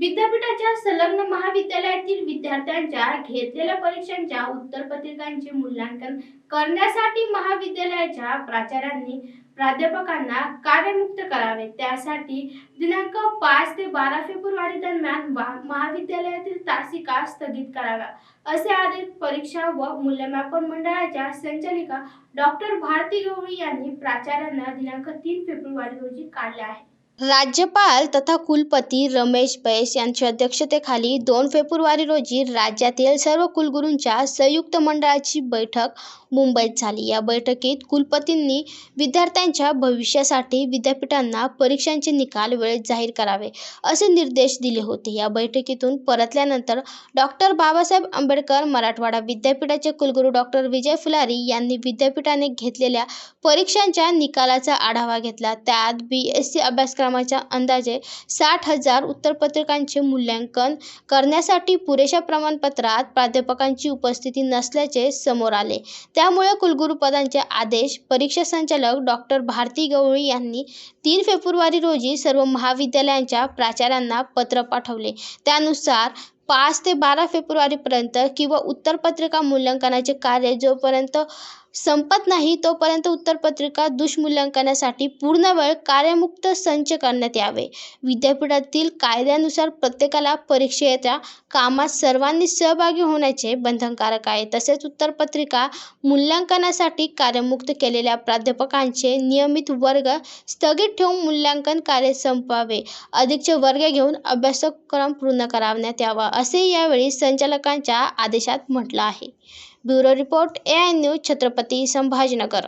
विद्यापीठाच्या संलग्न महाविद्यालयातील विद्यार्थ्यांच्या घेतलेल्या परीक्षांच्या उत्तरपत्रिकांचे मूल्यांकन करण्यासाठी महाविद्यालयाच्या प्राचार्यांनी प्राध्यापकांना कार्यमुक्त करावे. त्यासाठी दिनांक पाच ते बारा फेब्रुवारी दरम्यान वा- महाविद्यालयातील तासिका स्थगित कराव्या. असे आदेश परीक्षा व मूल्यमापन मंडळाच्या संचालिका डॉक्टर भारती गवळी यांनी प्राचार्यांना दिनांक तीन फेब्रुवारी रोजी काढले आहे. राज्यपाल तथा कुलपती रमेश बैस यांच्या अध्यक्षतेखाली दोन फेब्रुवारी रोजी राज्यातील सर्व कुलगुरूंच्या संयुक्त मंडळाची बैठक मुंबईत झाली. या बैठकीत कुलपतींनी विद्यार्थ्यांच्या भविष्यासाठी विद्यापीठांना परीक्षांचे निकाल वेळेत जाहीर करावे असे निर्देश दिले होते. या बैठकीतून परतल्यानंतर डॉक्टर बाबासाहेब आंबेडकर मराठवाडा विद्यापीठाचे कुलगुरू डॉक्टर विजय फुलारी यांनी विद्यापीठाने घेतलेल्या परीक्षांच्या निकालाचा आढावा घेतला. त्यात बी एस सी अभ्यासक्रम कार्यक्रमाच्या अंदाजे साठ हजार उत्तरपत्रिकांचे मूल्यांकन करण्यासाठी पुरेशा प्रमाणपत्रात प्राध्यापकांची उपस्थिती नसल्याचे समोर आले. त्यामुळे कुलगुरुपदांचे आदेश परीक्षा संचालक डॉक्टर भारती गवळी यांनी तीन फेब्रुवारी रोजी सर्व महाविद्यालयांच्या प्राचार्यांना पत्र पाठवले. त्यानुसार पाच ते बारा फेब्रुवारीपर्यंत किंवा उत्तरपत्रिका मूल्यांकनाचे कार्य जोपर्यंत संपत नाही तोपर्यंत उत्तरपत्रिका दुष्मूल्यांकनासाठी पूर्ण वेळ कार्यमुक्त संच करण्यात यावे. विद्यापीठातील कायद्यानुसार प्रत्येकाला परीक्षेच्या कामात सर्वांनी सहभागी होण्याचे बंधनकारक आहे. तसेच उत्तरपत्रिका मूल्यांकनासाठी कार्यमुक्त केलेल्या प्राध्यापकांचे नियमित वर्ग स्थगित ठेवून मूल्यांकन कार्य संपवावे. अधिकचे वर्ग घेऊन अभ्यासक्रम पूर्ण करावण्यात यावा. असे यावेळी संचालकांच्या आदेशात म्हटलं आहे. Bureau report A I news Chhatrapati Sambhajinagar.